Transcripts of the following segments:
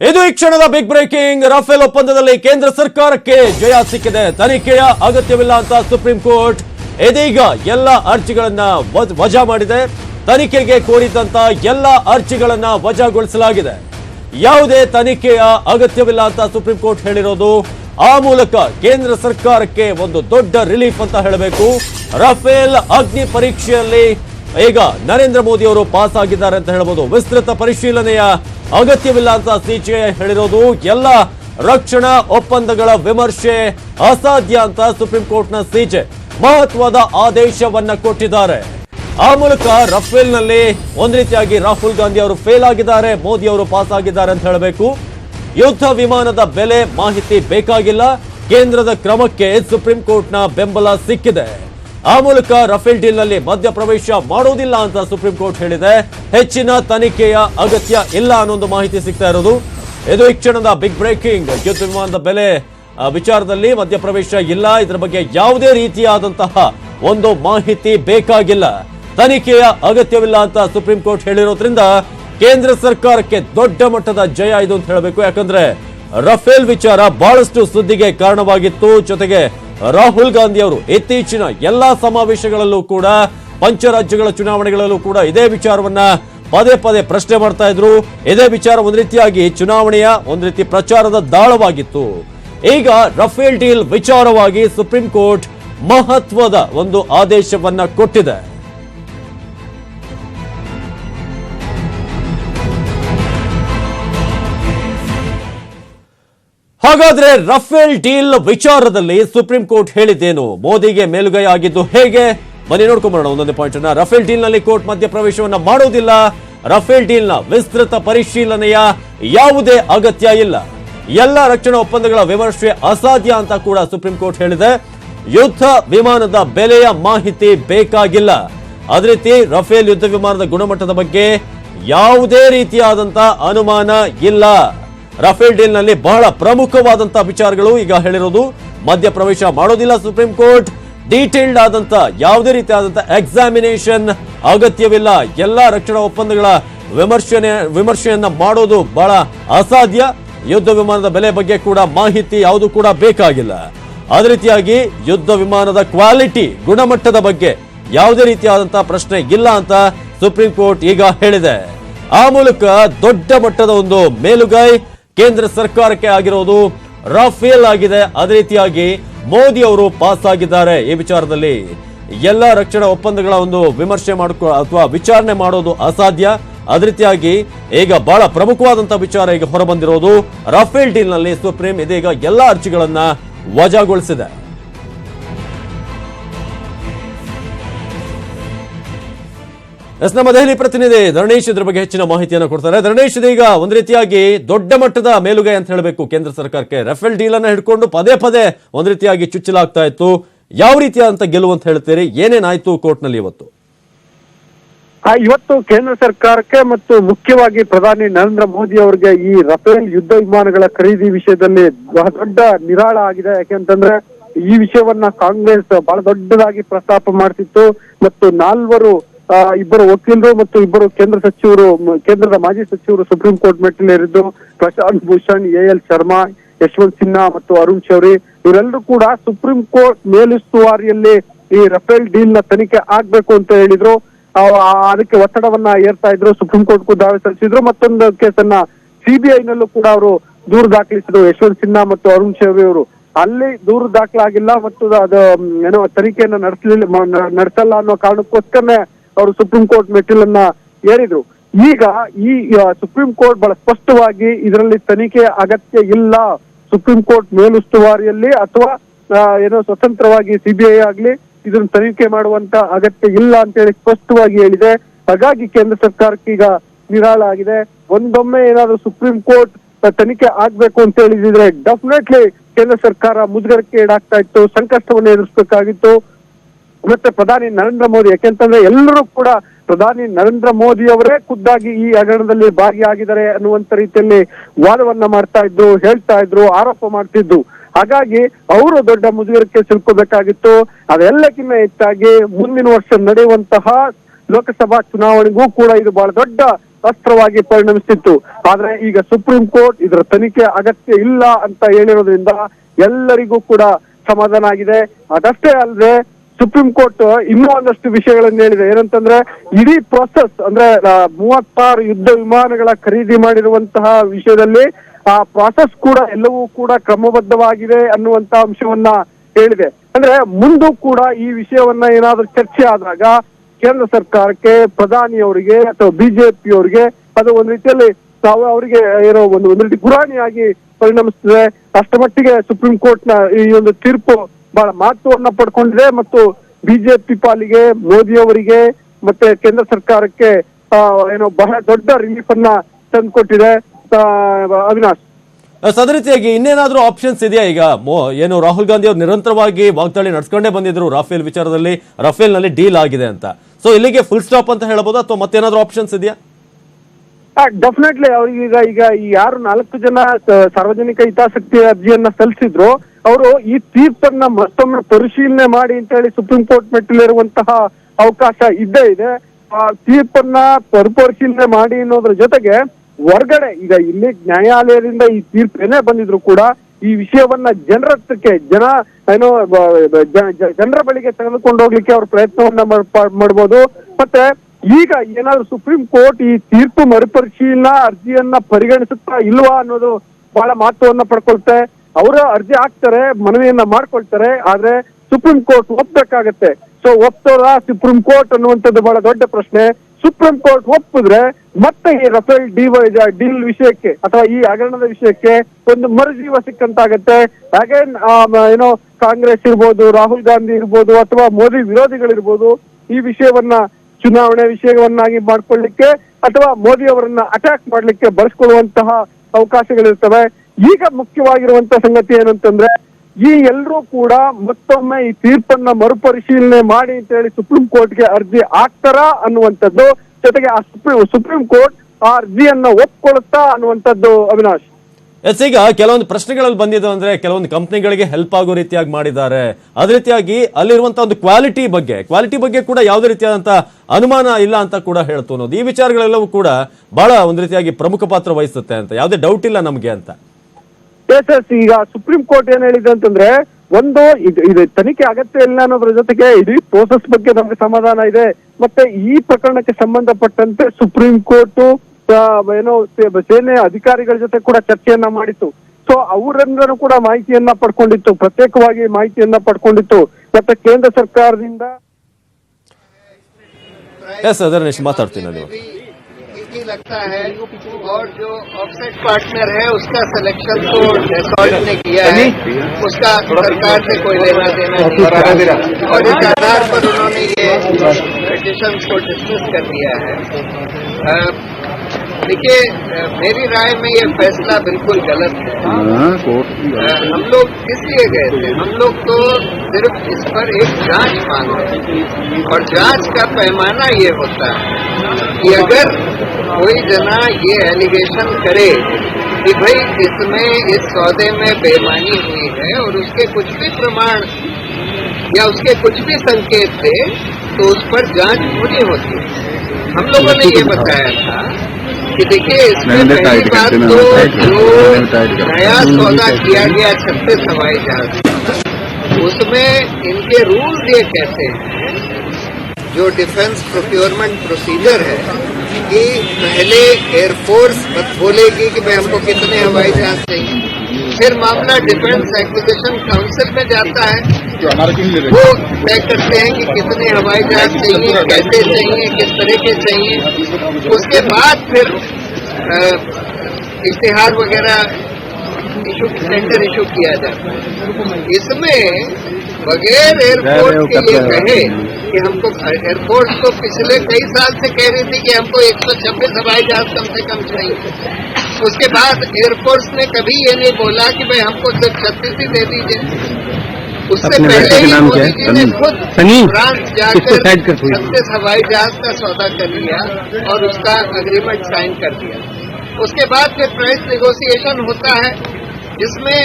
ಇದು ಈ ಕ್ಷಣದ ಬಿಗ್ ಬ್ರೇಕಿಂಗ್ ರಫೇಲ್ ಒಪ್ಪಂದದಲ್ಲಿ ಕೇಂದ್ರ ಸರ್ಕಾರಕ್ಕೆ ಜಯ ಸಿಕ್ಕಿದೆ. ತನಿಖೆಯ ಅಗತ್ಯವಿಲ್ಲ ಅಂತ ಸುಪ್ರೀಂ ಕೋರ್ಟ್ ಇದೀಗ ಎಲ್ಲ ಅರ್ಜಿಗಳನ್ನ ವಜ್- ಮಾಡಿದೆ. ತನಿಖೆಗೆ ಕೋರಿದಂತ ಎಲ್ಲ ಅರ್ಜಿಗಳನ್ನ ವಜಾಗೊಳಿಸಲಾಗಿದೆ. ಯಾವುದೇ ತನಿಖೆಯ ಅಗತ್ಯವಿಲ್ಲ ಅಂತ ಸುಪ್ರೀಂ ಕೋರ್ಟ್ ಹೇಳಿರೋದು ಆ ಮೂಲಕ ಕೇಂದ್ರ ಸರ್ಕಾರಕ್ಕೆ ಒಂದು ದೊಡ್ಡ ರಿಲೀಫ್ ಅಂತ ಹೇಳಬೇಕು. ರಫೇಲ್ ಅಗ್ನಿ ಪರೀಕ್ಷೆಯಲ್ಲಿ ಈಗ ನರೇಂದ್ರ ಮೋದಿ ಅವರು ಪಾಸ್ ಆಗಿದ್ದಾರೆ ಅಂತ ಹೇಳಬಹುದು ವಿಸ್ತೃತ ಪರಿಶೀಲನೆಯ ಅಗತ್ಯವಿಲ್ಲ ಅಂತ ಸಿಜೆಐ ಹೇಳಿರೋದು ಎಲ್ಲ ರಕ್ಷಣಾ ಒಪ್ಪಂದಗಳ ವಿಮರ್ಶೆ ಅಸಾಧ್ಯ ಅಂತ ಸುಪ್ರೀಂ ಕೋರ್ಟ್ನ ಸಿಜೆ ಮಹತ್ವದ ಆದೇಶವನ್ನ ಕೊಟ್ಟಿದ್ದಾರೆ. ಆ ಮೂಲಕ ರಫೇಲ್ನಲ್ಲಿ ಒಂದ್ ರೀತಿಯಾಗಿ ರಾಹುಲ್ ಗಾಂಧಿ ಅವರು ಫೇಲ್ ಆಗಿದ್ದಾರೆ, ಮೋದಿ ಅವರು ಪಾಸ್ ಆಗಿದ್ದಾರೆ ಅಂತ ಹೇಳಬೇಕು. ಯುದ್ಧ ವಿಮಾನದ ಬೆಲೆ ಮಾಹಿತಿ ಬೇಕಾಗಿಲ್ಲ. ಕೇಂದ್ರದ ಕ್ರಮಕ್ಕೆ ಸುಪ್ರೀಂ ಕೋರ್ಟ್ನ ಬೆಂಬಲ ಸಿಕ್ಕಿದೆ. ಆ ಮೂಲಕ ರಫೇಲ್ ಡೀಲ್ನಲ್ಲಿ ಮಧ್ಯಪ್ರವೇಶ ಮಾಡೋದಿಲ್ಲ ಅಂತ ಸುಪ್ರೀಂ ಕೋರ್ಟ್ ಹೇಳಿದೆ. ಹೆಚ್ಚಿನ ತನಿಖೆಯ ಅಗತ್ಯ ಇಲ್ಲ ಅನ್ನೊಂದು ಮಾಹಿತಿ ಸಿಗ್ತಾ ಇರೋದು. ಇದು ಈ ಕ್ಷಣದ ಬಿಗ್ ಬ್ರೇಕಿಂಗ್. ಯುದ್ಧ ವಿಮಾನದ ಬೆಲೆ ವಿಚಾರದಲ್ಲಿ ಮಧ್ಯಪ್ರವೇಶ ಇಲ್ಲ. ಇದರ ಬಗ್ಗೆ ಯಾವುದೇ ರೀತಿಯಾದಂತಹ ಒಂದು ಮಾಹಿತಿ ಬೇಕಾಗಿಲ್ಲ. ತನಿಖೆಯ ಅಗತ್ಯವಿಲ್ಲ ಅಂತ ಸುಪ್ರೀಂ ಕೋರ್ಟ್ ಹೇಳಿರೋದ್ರಿಂದ ಕೇಂದ್ರ ಸರ್ಕಾರಕ್ಕೆ ದೊಡ್ಡ ಮಟ್ಟದ ಜಯ ಇದು ಅಂತ ಹೇಳಬೇಕು. ಯಾಕಂದ್ರೆ ರಫೇಲ್ ವಿಚಾರ ಬಹಳಷ್ಟು ಸುದ್ದಿಗೆ ಕಾರಣವಾಗಿತ್ತು. ಜೊತೆಗೆ ರಾಹುಲ್ ಗಾಂಧಿ ಅವರು ಇತ್ತೀಚಿನ ಎಲ್ಲಾ ಸಮಾವೇಶಗಳಲ್ಲೂ ಕೂಡ, ಪಂಚರಾಜ್ಯಗಳ ಚುನಾವಣೆಗಳಲ್ಲೂ ಕೂಡ ಇದೇ ವಿಚಾರವನ್ನ ಪದೇ ಪದೇ ಪ್ರಶ್ನೆ ಮಾಡ್ತಾ ಇದ್ರು. ಇದೇ ವಿಚಾರ ಒಂದ್ ರೀತಿಯಾಗಿ ಚುನಾವಣೆಯ ಒಂದ್ ರೀತಿ ಪ್ರಚಾರದ ದಾಳವಾಗಿತ್ತು. ಈಗ ರಫೇಲ್ ಡೀಲ್ ವಿಚಾರವಾಗಿ ಸುಪ್ರೀಂ ಕೋರ್ಟ್ ಮಹತ್ವದ ಒಂದು ಆದೇಶವನ್ನ ಕೊಟ್ಟಿದೆ. ಹಾಗಾದ್ರೆ ರಫೇಲ್ ಡೀಲ್ ವಿಚಾರದಲ್ಲಿ ಸುಪ್ರೀಂ ಕೋರ್ಟ್ ಹೇಳಿದ್ದೇನು? ಮೋದಿಗೆ ಮೇಲುಗೈ ಆಗಿದ್ದು ಹೇಗೆ? ಬನ್ನಿ ನೋಡ್ಕೊಂಬರೋಣ ಒಂದೊಂದೇ ಪಾಯಿಂಟ್ ಅನ್ನ. ರಫೇಲ್ ಡೀಲ್ನಲ್ಲಿ ಕೋರ್ಟ್ ಮಧ್ಯಪ್ರವೇಶವನ್ನ ಮಾಡೋದಿಲ್ಲ. ರಫೇಲ್ ಡೀಲ್ನ ವಿಸ್ತೃತ ಪರಿಶೀಲನೆಯ ಯಾವುದೇ ಅಗತ್ಯ ಇಲ್ಲ. ಎಲ್ಲ ರಕ್ಷಣಾ ಒಪ್ಪಂದಗಳ ವಿಮರ್ಶೆ ಅಸಾಧ್ಯ ಅಂತ ಕೂಡ ಸುಪ್ರೀಂ ಕೋರ್ಟ್ ಹೇಳಿದೆ. ಯುದ್ಧ ವಿಮಾನದ ಬೆಲೆಯ ಮಾಹಿತಿ ಬೇಕಾಗಿಲ್ಲ. ಅದೇ ರೀತಿ ರಫೇಲ್ ಯುದ್ಧ ವಿಮಾನದ ಗುಣಮಟ್ಟದ ಬಗ್ಗೆ ಯಾವುದೇ ರೀತಿಯಾದಂತ ಅನುಮಾನ ಇಲ್ಲ. ರಫೇಲ್ ಡೀಲ್ನಲ್ಲಿ ಬಹಳ ಪ್ರಮುಖವಾದಂತಹ ವಿಚಾರಗಳು ಈಗ ಹೇಳಿರೋದು. ಮಧ್ಯ ಪ್ರವೇಶ ಮಾಡೋದಿಲ್ಲ ಸುಪ್ರೀಂ ಕೋರ್ಟ್. ಡೀಟೇಲ್ಡ್ ಆದಂತ ಯಾವುದೇ ರೀತಿಯಾದಂತ ಎಕ್ಸಾಮಿನೇಷನ್ ಅಗತ್ಯವಿಲ್ಲ. ಎಲ್ಲಾ ರಕ್ಷಣಾ ಒಪ್ಪಂದಗಳ ವಿಮರ್ಶನೆ, ವಿಮರ್ಶೆಯನ್ನ ಮಾಡೋದು ಬಹಳ ಅಸಾಧ್ಯ. ಯುದ್ಧ ವಿಮಾನದ ಬೆಲೆ ಬಗ್ಗೆ ಕೂಡ ಮಾಹಿತಿ ಯಾವುದು ಕೂಡ ಬೇಕಾಗಿಲ್ಲ. ಅದೇ ರೀತಿಯಾಗಿ ಯುದ್ಧ ವಿಮಾನದ ಕ್ವಾಲಿಟಿ, ಗುಣಮಟ್ಟದ ಬಗ್ಗೆ ಯಾವುದೇ ರೀತಿಯಾದಂತಹ ಪ್ರಶ್ನೆ ಇಲ್ಲ ಅಂತ ಸುಪ್ರೀಂ ಕೋರ್ಟ್ ಈಗ ಹೇಳಿದೆ. ಆ ಮೂಲಕ ದೊಡ್ಡ ಮಟ್ಟದ ಒಂದು ಮೇಲುಗೈ ಕೇಂದ್ರ ಸರ್ಕಾರಕ್ಕೆ ಆಗಿರೋದು ರಾಫೇಲ್ ಆಗಿದೆ. ಅದೇ ರೀತಿಯಾಗಿ ಮೋದಿ ಅವರು ಪಾಸ್ ಆಗಿದ್ದಾರೆ. ಈ ವಿಚಾರದಲ್ಲಿ ಎಲ್ಲ ರಕ್ಷಣಾ ಒಪ್ಪಂದಗಳ ಒಂದು ವಿಮರ್ಶೆ ಮಾಡ್ಕೊ ಅಥವಾ ವಿಚಾರಣೆ ಮಾಡೋದು ಅಸಾಧ್ಯ. ಅದೇ ರೀತಿಯಾಗಿ ಈಗ ಬಹಳ ಪ್ರಮುಖವಾದಂತಹ ವಿಚಾರ ಈಗ ಹೊರಬಂದಿರೋದು ರಫೇಲ್ ಡೀಲ್ನಲ್ಲಿ ಸುಪ್ರೀಂ ಇದೀಗ ಎಲ್ಲಾ ಅರ್ಜಿಗಳನ್ನ ವಜಾಗೊಳಿಸಿದೆ. ಎಸ್ ನಮ್ಮ ದೆಹಲಿ ಪ್ರತಿನಿಧಿ ಧರಣೇಶ್ ಇದ್ರ ಬಗ್ಗೆ ಹೆಚ್ಚಿನ ಮಾಹಿತಿಯನ್ನು ಕೊಡ್ತಾರೆ. ಧರಣೇಶ್ ಇದೀಗ ಒಂದ್ ರೀತಿಯಾಗಿ ದೊಡ್ಡ ಮಟ್ಟದ ಮೇಲುಗೈ ಅಂತ ಹೇಳಬೇಕು. ಕೇಂದ್ರ ಸರ್ಕಾರಕ್ಕೆ ರಫೇಲ್ ಡೀಲ್ ಅನ್ನ ಹಿಡ್ಕೊಂಡು ಪದೇ ಪದೇ ಒಂದ್ ರೀತಿಯಾಗಿ ಚುಚ್ಚಲಾಗ್ತಾ ಇತ್ತು. ಯಾವ ರೀತಿಯಾದಂತ ಗೆಲುವು ಅಂತ ಹೇಳ್ತೀರಿ? ಏನೇನಾಯ್ತು ಕೋರ್ಟ್ನಲ್ಲಿ ಇವತ್ತು? ಆ, ಇವತ್ತು ಕೇಂದ್ರ ಸರ್ಕಾರಕ್ಕೆ ಮತ್ತು ಮುಖ್ಯವಾಗಿ ಪ್ರಧಾನಿ ನರೇಂದ್ರ ಮೋದಿ ಅವರಿಗೆ ಈ ರಫೇಲ್ ಯುದ್ಧ ವಿಮಾನಗಳ ಖರೀದಿ ವಿಷಯದಲ್ಲಿ ದೊಡ್ಡ ನಿರಾಳ ಆಗಿದೆ. ಯಾಕೆಂತಂದ್ರೆ ಈ ವಿಷಯವನ್ನ ಕಾಂಗ್ರೆಸ್ ಬಹಳ ದೊಡ್ಡದಾಗಿ ಪ್ರಸ್ತಾಪ ಮಾಡ್ತಿತ್ತು. ಮತ್ತು ನಾಲ್ವರು ಇಬ್ಬರು ವಕೀಲರು ಮತ್ತು ಇಬ್ಬರು ಕೇಂದ್ರ ಸಚಿವರು ಕೇಂದ್ರದ ಮಾಜಿ ಸಚಿವರು ಸುಪ್ರೀಂ ಕೋರ್ಟ್ ಮೆಟ್ಟಿಲೇರಿದ್ದು ಪ್ರಶಾಂತ್ ಭೂಷಣ್ ಎ ಎಲ್ ಶರ್ಮಾ, ಯಶವಂತ್ ಸಿನ್ಹಾ ಮತ್ತು ಅರುಣ್ ಶೌರಿ. ಇವರೆಲ್ಲರೂ ಕೂಡ ಸುಪ್ರೀಂ ಕೋರ್ಟ್ ಮೇಲುಸ್ತುವಾರಿಯಲ್ಲಿ ಈ ರಫೇಲ್ ಡೀಲ್ನ ತನಿಖೆ ಆಗ್ಬೇಕು ಅಂತ ಹೇಳಿದ್ರು. ಅದಕ್ಕೆ ಒತ್ತಡವನ್ನ ಏರ್ತಾ ಇದ್ರು, ಸುಪ್ರೀಂ ಕೋರ್ಟ್ ಕೂಡ ದಾವೆ ಸಲ್ಲಿಸಿದ್ರು. ಮತ್ತೊಂದು ಕೇಸನ್ನ ಸಿಬಿಐ ನಲ್ಲೂ ಕೂಡ ಅವರು ದೂರು ದಾಖಲಿಸಿದ್ರು, ಯಶವಂತ್ ಸಿನ್ಹಾ ಮತ್ತು ಅರುಣ್ ಶೌರಿ ಅವರು. ಅಲ್ಲಿ ದೂರು ದಾಖಲಾಗಿಲ್ಲ ಮತ್ತು ಅದು ಏನೋ ತನಿಖೆಯನ್ನ ನಡೆಸಲಿಲ್ಲ ನಡೆಸಲ್ಲ ಅನ್ನೋ ಕಾರಣಕ್ಕೋಸ್ಕರನೇ ಅವರು ಸುಪ್ರೀಂ ಕೋರ್ಟ್ ಮೆಟ್ಟಿಲನ್ನ ಏರಿದ್ರು. ಈಗ ಈ ಸುಪ್ರೀಂ ಕೋರ್ಟ್ ಬಹಳ ಸ್ಪಷ್ಟವಾಗಿ ಇದರಲ್ಲಿ ತನಿಖೆ ಅಗತ್ಯ ಇಲ್ಲ. ಸುಪ್ರೀಂ ಕೋರ್ಟ್ ಮೇಲುಸ್ತುವಾರಿಯಲ್ಲಿ ಅಥವಾ ಏನೋ ಸ್ವತಂತ್ರವಾಗಿ ಸಿಬಿಐ ಆಗ್ಲಿ ಇದನ್ನ ತನಿಖೆ ಮಾಡುವಂತ ಅಗತ್ಯ ಇಲ್ಲ ಅಂತ ಹೇಳಿ ಸ್ಪಷ್ಟವಾಗಿ ಹೇಳಿದೆ. ಹಾಗಾಗಿ ಕೇಂದ್ರ ಸರ್ಕಾರಕ್ಕೆ ಈಗ ನಿರಾಳ ಆಗಿದೆ. ಒಂದೊಮ್ಮೆ ಏನಾದ್ರು ಸುಪ್ರೀಂ ಕೋರ್ಟ್ ತನಿಖೆ ಆಗ್ಬೇಕು ಅಂತ ಹೇಳಿದ್ರೆ ಡೆಫಿನೆಟ್ಲಿ ಕೇಂದ್ರ ಸರ್ಕಾರ ಮುಜುಗರಕ್ಕೆ ಈಡಾಗ್ತಾ ಇತ್ತು, ಸಂಕಷ್ಟವನ್ನು ಎದುರಿಸಬೇಕಾಗಿತ್ತು. ಮತ್ತೆ ಪ್ರಧಾನಿ ನರೇಂದ್ರ ಮೋದಿ, ಯಾಕೆಂತಂದ್ರೆ ಎಲ್ಲರೂ ಕೂಡ ಪ್ರಧಾನಿ ನರೇಂದ್ರ ಮೋದಿ ಅವರೇ ಖುದ್ದಾಗಿ ಈ ಹಗರಣದಲ್ಲಿ ಭಾಗಿಯಾಗಿದ್ದಾರೆ ಅನ್ನುವಂತ ರೀತಿಯಲ್ಲಿ ವಾದವನ್ನ ಮಾಡ್ತಾ ಇದ್ರು, ಹೇಳ್ತಾ ಇದ್ರು, ಆರೋಪ ಮಾಡ್ತಿದ್ದು ಹಾಗಾಗಿ ಅವರು ದೊಡ್ಡ ಮುಜುಗರಕ್ಕೆ ಸಿಲ್ಕೋಬೇಕಾಗಿತ್ತು. ಅದೆಲ್ಲಕ್ಕಿಂತ ಹೆಚ್ಚಾಗಿ ಮುಂದಿನ ವರ್ಷ ನಡೆಯುವಂತಹ ಲೋಕಸಭಾ ಚುನಾವಣೆಗೂ ಕೂಡ ಇದು ಬಹಳ ದೊಡ್ಡ ಅಸ್ತ್ರವಾಗಿ ಪರಿಣಮಿಸಿತ್ತು ಆದ್ರೆ ಈಗ ಸುಪ್ರೀಂ ಕೋರ್ಟ್ ಇದರ ತನಿಖೆ ಅಗತ್ಯ ಇಲ್ಲ ಅಂತ ಹೇಳಿರೋದ್ರಿಂದ ಎಲ್ಲರಿಗೂ ಕೂಡ ಸಮಾಧಾನ ಆಗಿದೆ. ಅದಷ್ಟೇ ಅಲ್ಲದೆ ಸುಪ್ರೀಂ ಕೋರ್ಟ್ ಇನ್ನೂ ಒಂದಷ್ಟು ವಿಷಯಗಳನ್ನು ಹೇಳಿದೆ. ಏನಂತಂದ್ರೆ, ಇಡೀ ಪ್ರೊಸೆಸ್ ಅಂದ್ರೆ ಮೂವತ್ತಾರು ಯುದ್ಧ ವಿಮಾನಗಳ ಖರೀದಿ ಮಾಡಿರುವಂತಹ ವಿಷಯದಲ್ಲಿ, ಆ ಪ್ರಾಸೆಸ್ ಕೂಡ ಎಲ್ಲವೂ ಕೂಡ ಕ್ರಮಬದ್ಧವಾಗಿದೆ ಅನ್ನುವಂತ ಅಂಶವನ್ನ ಹೇಳಿದೆ. ಅಂದ್ರೆ, ಮುಂದೂ ಕೂಡ ಈ ವಿಷಯವನ್ನ ಏನಾದ್ರೂ ಚರ್ಚೆ ಆದಾಗ, ಕೇಂದ್ರ ಸರ್ಕಾರಕ್ಕೆ ಪ್ರಧಾನಿಯವರಿಗೆ ಅಥವಾ ಬಿಜೆಪಿ ಅವರಿಗೆ ಅದು ಒಂದು ರೀತಿಯಲ್ಲಿ ತಾವು ಅವರಿಗೆ ಏನೋ ಒಂದು, ಒಂದ್ ರೀತಿ ಗುರಾಣಿಯಾಗಿ ಪರಿಣಮಿಸ್ತದೆ. ಅಷ್ಟ ಮಟ್ಟಿಗೆ ಸುಪ್ರೀಂ ಕೋರ್ಟ್ನ ಈ ಒಂದು ತೀರ್ಪು ಬಹಳ ಮಹತ್ವವನ್ನ ಪಡ್ಕೊಂಡಿದೆ ಮತ್ತು ಬಿಜೆಪಿ ಪಾಲಿಗೆ, ಮೋದಿ ಅವರಿಗೆ ಮತ್ತೆ ಕೇಂದ್ರ ಸರ್ಕಾರಕ್ಕೆ ಏನು ಬಹಳ ದೊಡ್ಡ ರಿಲೀಫ್ ಅನ್ನ ತಂದುಕೊಟ್ಟಿದೆ ಅವಿನಾಶ್. ಸದ ರೀತಿಯಾಗಿ ಇನ್ನೇನಾದ್ರೂ ಆಪ್ಷನ್ಸ್ ಇದೆಯಾ ಈಗ? ಏನು ರಾಹುಲ್ ಗಾಂಧಿ ಅವರು ನಿರಂತರವಾಗಿ ವಾಗ್ದಾಳಿ ನಡ್ಸ್ಕೊಂಡೇ ಬಂದಿದ್ರು ರಾಫೇಲ್ ವಿಚಾರದಲ್ಲಿ ರಾಫೇಲ್ನಲ್ಲಿ ಡೀಲ್ ಆಗಿದೆ ಅಂತ. ಸೊ ಇಲ್ಲಿಗೆ ಫುಲ್ ಸ್ಟಾಪ್ ಅಂತ ಹೇಳಬಹುದು ಅಥವಾ ಮತ್ತೇನಾದ್ರೂ ಆಪ್ಷನ್ಸ್ ಇದೆಯಾ? ಡೆಫಿನೆಟ್ಲಿ ಅವ್ರಿಗೀಗ ಈಗ ಈ ಯಾರು ನಾಲ್ಕು ಜನ ಸಾರ್ವಜನಿಕ ಹಿತಾಸಕ್ತಿ ಅರ್ಜಿಯನ್ನ ಸಲ್ಲಿಸಿದ್ರು, ಅವರು ಈ ತೀರ್ಪನ್ನ ಮತ್ತೊಮ್ಮೆ ಪರಿಶೀಲನೆ ಮಾಡಿ ಅಂತ ಹೇಳಿ ಸುಪ್ರೀಂ ಕೋರ್ಟ್ ಮೆಟ್ಟಿಲಿರುವಂತಹ ಅವಕಾಶ ಇದ್ದೇ ಇದೆ. ಆ, ತೀರ್ಪನ್ನ ಮರುಪರಿಶೀಲನೆ ಮಾಡಿ ಅನ್ನೋದ್ರ ಜೊತೆಗೆ ಹೊರಗಡೆ, ಈಗ ಇಲ್ಲಿ ನ್ಯಾಯಾಲಯದಿಂದ ಈ ತೀರ್ಪು ಏನೇ ಬಂದಿದ್ರು ಕೂಡ ಈ ವಿಷಯವನ್ನ ಜನರತ್ತಕ್ಕೆ ಜನ, ಏನೋ ಜನರ ಬಳಿಗೆ ತೆಗೆದುಕೊಂಡು ಹೋಗ್ಲಿಕ್ಕೆ ಅವ್ರ ಪ್ರಯತ್ನವನ್ನ ಮಾಡ್- ಮಾಡ್ಬೋದು. ಮತ್ತೆ ಈಗ ಏನಾದ್ರು ಸುಪ್ರೀಂ ಕೋರ್ಟ್ ಈ ತೀರ್ಪು ಮರುಪರಿಶೀಲನಾ ಅರ್ಜಿಯನ್ನ ಪರಿಗಣಿಸುತ್ತಾ ಇಲ್ವಾ ಅನ್ನೋದು ಬಹಳ ಮಹತ್ವವನ್ನ ಪಡ್ಕೊಳ್ತೆ. ಅವರ ಅರ್ಜಿ ಹಾಕ್ತಾರೆ, ಮನವಿಯನ್ನ ಮಾಡ್ಕೊಳ್ತಾರೆ, ಆದ್ರೆ ಸುಪ್ರೀಂ ಕೋರ್ಟ್ ಒಪ್ಬೇಕಾಗತ್ತೆ. ಸೊ ಒಪ್ತೋರ ಸುಪ್ರೀಂ ಕೋರ್ಟ್ ಅನ್ನುವಂಥದ್ದು ಬಹಳ ದೊಡ್ಡ ಪ್ರಶ್ನೆ. ಸುಪ್ರೀಂ ಕೋರ್ಟ್ ಒಪ್ಪಿದ್ರೆ ಮತ್ತೆ ಈ ರಫೇಲ್ ಡೀಲ್ ವಿಷಯಕ್ಕೆ ಅಥವಾ ಈ ಹಗರಣದ ವಿಷಯಕ್ಕೆ ಒಂದು ಮರುಜೀವ ಸಿಕ್ಕಂತಾಗತ್ತೆ. ಮ- ಏನೋ ಕಾಂಗ್ರೆಸ್ ಇರ್ಬೋದು, ರಾಹುಲ್ ಗಾಂಧಿ ಇರ್ಬೋದು ಅಥವಾ ಮೋದಿ ವಿರೋಧಿಗಳಿರ್ಬೋದು ಈ ವಿಷಯವನ್ನ ಚುನಾವಣೆ ವಿಷಯವನ್ನಾಗಿ ಮಾಡ್ಕೊಳ್ಳಿಕ್ಕೆ ಅಥವಾ ಮೋದಿ ಅವರನ್ನ ಅಟ್ಯಾಕ್ ಮಾಡ್ಲಿಕ್ಕೆ ಬಳಸ್ಕೊಳ್ಳುವಂತಹ ಅವಕಾಶಗಳಿರ್ತವೆ. ಈಗ ಮುಖ್ಯವಾಗಿರುವಂತ ಸಂಗತಿ ಏನಂತಂದ್ರೆ, ಈ ಎಲ್ಲರೂ ಕೂಡ ಮತ್ತೊಮ್ಮೆ ಈ ತೀರ್ಪನ್ನ ಮರುಪರಿಶೀಲನೆ ಮಾಡಿ ಅಂತ ಹೇಳಿ ಸುಪ್ರೀಂ ಕೋರ್ಟ್ಗೆ ಅರ್ಜಿ ಹಾಕ್ತಾರಾ ಅನ್ನುವಂಥದ್ದು, ಜೊತೆಗೆ ಆ ಸುಪ್ರೀಂ ಸುಪ್ರೀಂ ಕೋರ್ಟ್ ಆ ಅರ್ಜಿಯನ್ನ ಒಪ್ಕೊಳುತ್ತಾ ಅನ್ನುವಂಥದ್ದು ಅವಿನಾಶ್. ಎಸ್, ಈಗ ಕೆಲವೊಂದು ಪ್ರಶ್ನೆಗಳಲ್ಲಿ ಬಂದಿದ್ದು ಅಂದ್ರೆ ಕೆಲವೊಂದು ಕಂಪ್ನಿಗಳಿಗೆ ಹೆಲ್ಪ್ ಆಗೋ ರೀತಿಯಾಗಿ ಮಾಡಿದ್ದಾರೆ. ಅದೇ ರೀತಿಯಾಗಿ ಅಲ್ಲಿರುವಂತಹ ಒಂದು ಕ್ವಾಲಿಟಿ ಬಗ್ಗೆ ಕ್ವಾಲಿಟಿ ಬಗ್ಗೆ ಕೂಡ ಯಾವುದೇ ರೀತಿಯಾದಂತಹ ಅನುಮಾನ ಇಲ್ಲ ಅಂತ ಕೂಡ ಹೇಳ್ತು ಅನ್ನೋದು. ಈ ವಿಚಾರಗಳೆಲ್ಲವೂ ಕೂಡ ಬಹಳ ಒಂದು ರೀತಿಯಾಗಿ ಪ್ರಮುಖ ಪಾತ್ರ ವಹಿಸುತ್ತೆ ಅಂತ. ಯಾವುದೇ ಡೌಟ್ ಇಲ್ಲ ನಮಗೆ ಅಂತ. ಎಸ್ ಈಗ ಸುಪ್ರೀಂ ಕೋರ್ಟ್ ಏನ್ ಹೇಳಿದೆ ಅಂತಂದ್ರೆ, ಒಂದು ಇದು ಇದು ತನಿಖೆ ಅಗತ್ಯ ಇಲ್ಲ ಅನ್ನೋದ್ರ ಜೊತೆಗೆ ಇಡೀ ಪ್ರೋಸೆಸ್ ಬಗ್ಗೆ ನಮಗೆ ಸಮಾಧಾನ ಇದೆ. ಮತ್ತೆ ಈ ಪ್ರಕರಣಕ್ಕೆ ಸಂಬಂಧಪಟ್ಟಂತೆ ಸುಪ್ರೀಂ ಕೋರ್ಟ್ ಏನೋ ಸೇ- ಸೇನೆ ಅಧಿಕಾರಿಗಳ ಜೊತೆ ಕೂಡ ಚರ್ಚೆಯನ್ನ ಮಾಡಿತ್ತು ಸೊ ಅವರಿಂದನೂ ಕೂಡ ಮಾಹಿತಿಯನ್ನ ಪಡ್ಕೊಂಡಿತ್ತು ಪ್ರತ್ಯೇಕವಾಗಿ ಮಾಹಿತಿಯನ್ನ ಪಡ್ಕೊಂಡಿತ್ತು ಮತ್ತೆ ಕೇಂದ್ರ ಸರ್ಕಾರದಿಂದ ಎಸ್ ಅದರ ಮಾತಾಡ್ತೀನಿ ನೀವು इजी लगता है और जो ऑफसेट पार्टनर है उसका सिलेक्शन तो डेसॉल्ट ने किया है उसका सरकार से कोई लेना देना नहीं था। और इस आधार पर उन्होंने ये पिटिशन को डिसमिस कर दिया है अ, देखिए मेरी राय में ये फैसला बिल्कुल गलत है। अ, हम लोग किस लिए गए थे? हम लोग तो सिर्फ़ इस पर एक जाँच मांग रहे थे। और जाँच का पैमाना ये होता है कि अगर कोई जना ये एलिगेशन करे कि भाई इसमें इस सौदे में बेईमानी हुई है और उसके कुछ भी प्रमाण या उसके कुछ भी संकेत थे तो उस पर जाँच पूरी होती है। हम लोगों ने ये बताया था कि देखिए इसमें पहली बात तो जो। नया सौदा किया गया छत्तीस हवाई जहाज़ उसमें इनके रूल ये कैसे हैं जो डिफेंस प्रोक्योरमेंट प्रोसीजर है कि पहले एयरफोर्स मत बोलेगी कि मैं हमको कितने हवाई जहाज़ चाहिए फिर मामला डिफेंस एक्विजिशन काउंसिल में जाता है। वो तय करते हैं कि कितने हवाई जहाज़ चाहिए कैसे चाहिए किस तरह के चाहिए। उसके बाद फिर इश्तेहार इश्तिहार वगैरह इशू टेंडर इशू किया जाता है इसमें बगैर एयरपोर्ट के ये कहे कि हमको एयरफोर्स तो पिछले कई साल से कह रही थी कि हमको 126 हवाई जहाज़ कम से कम चाहिए। उसके बाद एयरफोर्स ने कभी ये नहीं बोला कि भाई हमको सिर्फ़ छत्तीस ही दे दीजिए। उससे पहले ही मोदी जी ने खुद फ्रांस जाकर। छत्तीस हवाई जहाज़ का सौदा कर लिया और उसका अग्रीमेंट साइन कर दिया। उसके बाद फिर प्राइस नेगोशिएशन होता है। जिसमें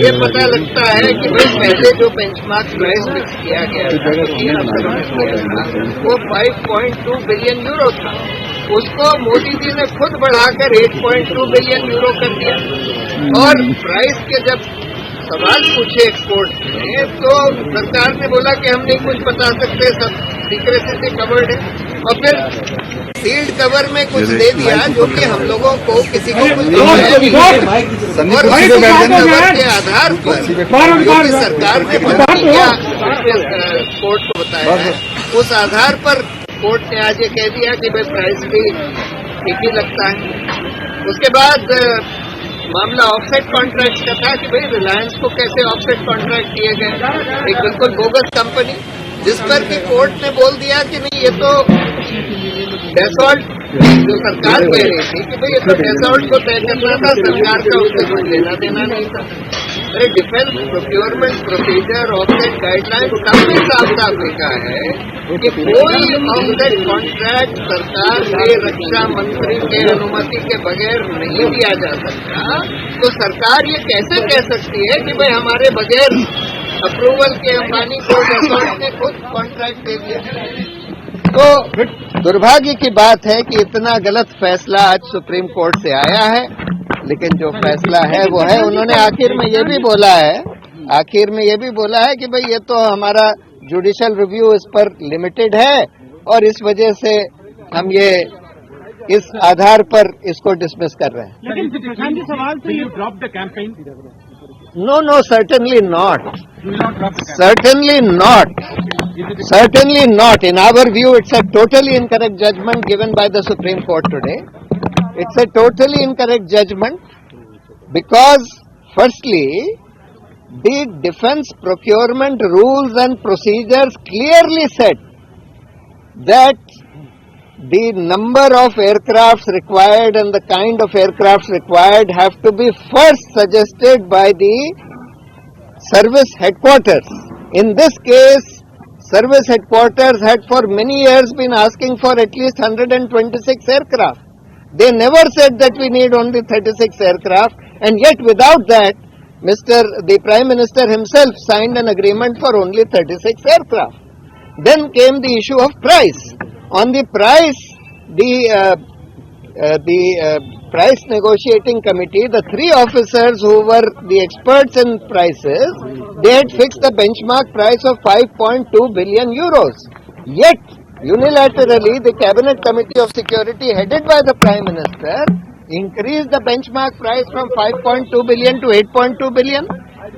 ये पता लगता है कि भाई पहले जो बेंचमार्क प्राइस फिक्स किया गया था जो तीन अफसरों ने वो 5.2 बिलियन यूरो था। उसको मोदी जी ने खुद बढ़ाकर 8.2 बिलियन यूरो कर दिया। और प्राइस के जब सवाल पूछे कोर्ट में तो सरकार ने बोला कि हम नहीं कुछ बता सकते सब सीक्रेसी से कवर्ड है। और फिर सील्ड कवर में कुछ दे दिया जो कि हम लोगों को किसी को कुछ और कवर के आधार पर जो। कि सरकार ने कोर्ट को बताया है। उस आधार पर कोर्ट ने आज ये कह दिया कि भाई प्राइस भी ठीक ही लगता है। उसके बाद अ, मामला ऑफसेट कॉन्ट्रैक्ट का था कि भाई रिलायंस को कैसे ऑफसेट कॉन्ट्रैक्ट दिए गए एक बिल्कुल बोगस कंपनी जिस पर कि कोर्ट ने बोल दिया कि नहीं ये तो डेसॉल्ट जो सरकार कह रही थी कि भाई तो डेसॉल्ट को तय करना था, सरकार का उससे कुछ लेना देना नहीं था। अरे defence procurement procedure offset guideline सबने साफ़ साफ़ लिखा है कि कोई ऑफसेट कॉन्ट्रैक्ट सरकार के रक्षा मंत्री के अनुमति के बगैर नहीं दिया जा सकता। तो सरकार ये कैसे कह सकती है कि भाई हमारे बगैर अप्रूवल के अंबानी को डेसॉल्ट ने खुद कॉन्ट्रैक्ट दे दिया तो दुर्भाग्य की बात है कि इतना गलत फैसला आज सुप्रीम कोर्ट से आया है लेकिन जो फैसला है वो है। उन्होंने आखिर में ये भी बोला है आखिर में ये भी बोला है कि भाई ये तो हमारा जुडिशियल रिव्यू इस पर लिमिटेड है और इस वजह से हम ये इस आधार पर इसको डिसमिस कर रहे हैं। लेकिन सवाल तो ये drop the campaign no no certainly not will not Certainly not. In our view, it's a totally incorrect judgment given by the Supreme Court today. It's a totally incorrect judgment because, firstly, the defense procurement rules and procedures clearly said that the number of aircrafts required and the kind of aircrafts required have to be first suggested by the service headquarters. In this case, service headquarters had for many years been asking for at least 126 aircraft. They never said that we need only 36 aircraft and yet without that, Mr. the Prime Minister himself signed an agreement for only 36 aircraft. Then came the issue of price. On the price, the uh, uh, the uh, price negotiating committee, the three officers who were the experts in prices, they had fixed the benchmark price of 5.2 billion euros. Yet, unilaterally, the cabinet committee of security headed by the prime minister increased the benchmark price from 5.2 billion to 8.2 billion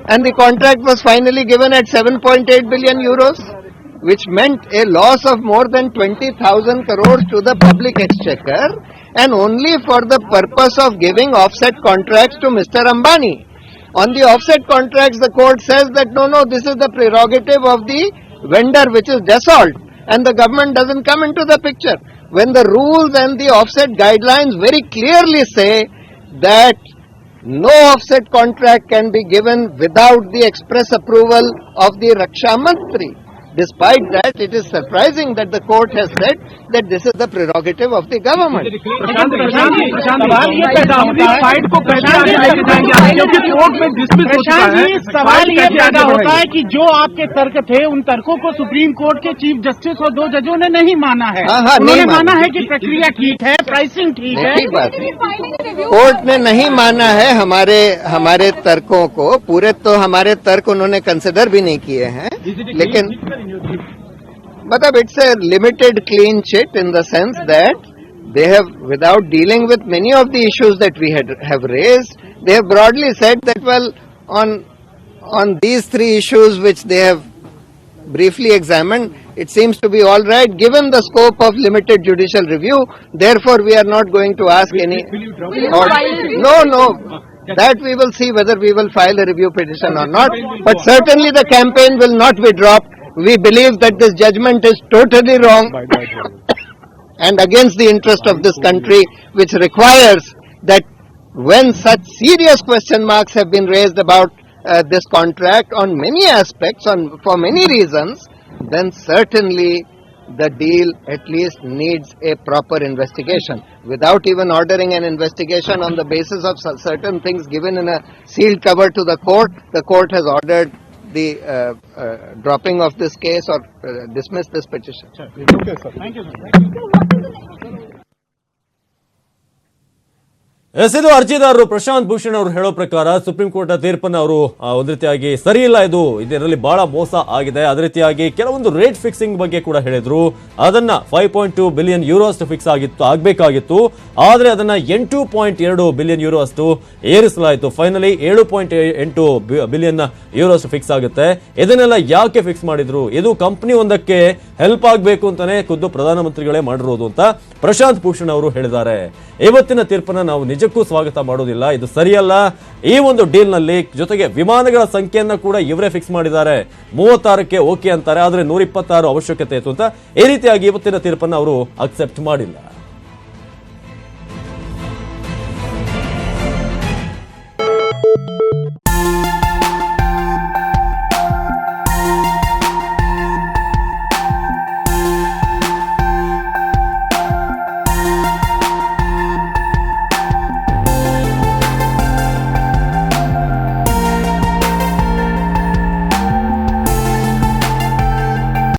and the contract was finally given at 7.8 billion euros which meant a loss of more than 20,000 crores to the public exchequer and only for the purpose of giving offset contracts to Mr. Ambani. On the offset contracts, the court says that no, no, this is the prerogative of the vendor, which is Dassault, and the government doesn't come into the picture. When the rules and the offset guidelines very clearly say that no offset contract can be given without the express approval of the Raksha Mantri. Despite that, it is surprising that the court has said that this is the prerogative of the government. Prashant Prashant ji सवाल ये पैदा होता है। Fight को जी है आपके तर्क थे उन तर्कों को सुप्रीम कोर्ट के चीफ जस्टिस और दो जजों ने नहीं माना है। हाँ, हाँ, नहीं उन्होंने माना। है कि प्रक्रिया ठीक है प्राइसिंग ठीक है। है। कोर्ट ने नहीं माना है हमारे हमारे तर्कों को। पूरे तो हमारे तर्क उन्होंने कंसिडर भी नहीं किए हैं। लेकिन But it's a limited clean chit in the sense that they have, without dealing with many of the issues that we had, have raised, they have broadly said that, well, on, on these three issues which they have briefly examined, it seems to be all right given the scope of limited judicial review. Therefore, we are not going to ask will, any. Will no, no. That we will see whether we will file a review petition or not. But certainly the campaign will not be dropped we believe that this judgment is totally wrong and against the interest of this country, which requires that when such serious question marks have been raised about uh, this contract on many aspects, on for many reasons, then certainly the deal at least needs a proper investigation. Without even ordering an investigation on the basis of certain things given in a sealed cover to the court, the court has ordered the uh, uh, dropping of this case or uh, dismiss this petition. Sure. Okay, sir. Thank you, sir. Thank you. Yes ಅರ್ಜಿದಾರರು ಪ್ರಶಾಂತ್ ಭೂಷಣ್ ಅವರು ಹೇಳೋ ಪ್ರಕಾರ supreme court ತೀರ್ಪನ್ನು ಅವರು ಒಂದು ರೀತಿಯಾಗಿ ಸರಿ ಇಲ್ಲ ಇದು. ಇದರಲ್ಲಿ ಬಹಳ ಮೋಸ ಆಗಿದೆ. ಅದೇ ರೀತಿಯಾಗಿ ಕೆಲವೊಂದು ರೇಟ್ ಫಿಕ್ಸಿಂಗ್ ಬಗ್ಗೆ ಕೂಡ ಹೇಳಿದ್ರು. ಅದನ್ನ five point two billion euro ಅಷ್ಟು ಫಿಕ್ಸ್ ಆಗಿತ್ತು, ಆಗಬೇಕಾಗಿತ್ತು. ಆದರೆ ಅದನ್ನ ಎಂಟು ಪಾಯಿಂಟ್ ಎರಡು ಬಿಲಿಯನ್ ಯೂರೋ ಅಷ್ಟು ಏರಿಸಲಾಯಿತು. ಫೈನಲಿ ಏಳು ಪಾಯಿಂಟ್ ಎಂಟು ಬಿಲಿಯನ್ ಯೂರೋ ಅಷ್ಟು ಫಿಕ್ಸ್ ಆಗುತ್ತೆ. ಇದನ್ನೆಲ್ಲ ಯಾಕೆ ಫಿಕ್ಸ್ ಮಾಡಿದ್ರು? ಇದು ಕಂಪನಿ ಒಂದಕ್ಕೆ ಹೆಲ್ಪ್ ಆಗಬೇಕು ಅಂತಾನೆ ಖುದ್ದು ಪ್ರಧಾನಮಂತ್ರಿಗಳೇ ಮಾಡಿರೋದು ಅಂತ ಪ್ರಶಾಂತ್ ಭೂಷಣ್ ಅವರು ಹೇಳಿದ್ದಾರೆ. ಇವತ್ತಿನ ತೀರ್ಪನ್ನ ನಾವು ನಿಜಕ್ಕೂ ಸ್ವಾಗತ ಮಾಡೋದಿಲ್ಲ. ಇದು ಸರಿಯಲ್ಲ. ಈ ಒಂದು ಡೀಲ್ನಲ್ಲಿ ಜೊತೆಗೆ ವಿಮಾನಗಳ ಸಂಖ್ಯೆಯನ್ನು ಕೂಡ ಇವರೇ ಫಿಕ್ಸ್ ಮಾಡಿದ್ದಾರೆ. ಮೂವತ್ತಾರಕ್ಕೆ ಓಕೆ ಅಂತಾರೆ, ಆದರೆ ನೂರ ಅವಶ್ಯಕತೆ ಇತ್ತು ಅಂತ ಈ ರೀತಿಯಾಗಿ ಇವತ್ತಿನ ತೀರ್ಪನ್ನು ಅವರು ಅಕ್ಸೆಪ್ಟ್ ಮಾಡಿಲ್ಲ.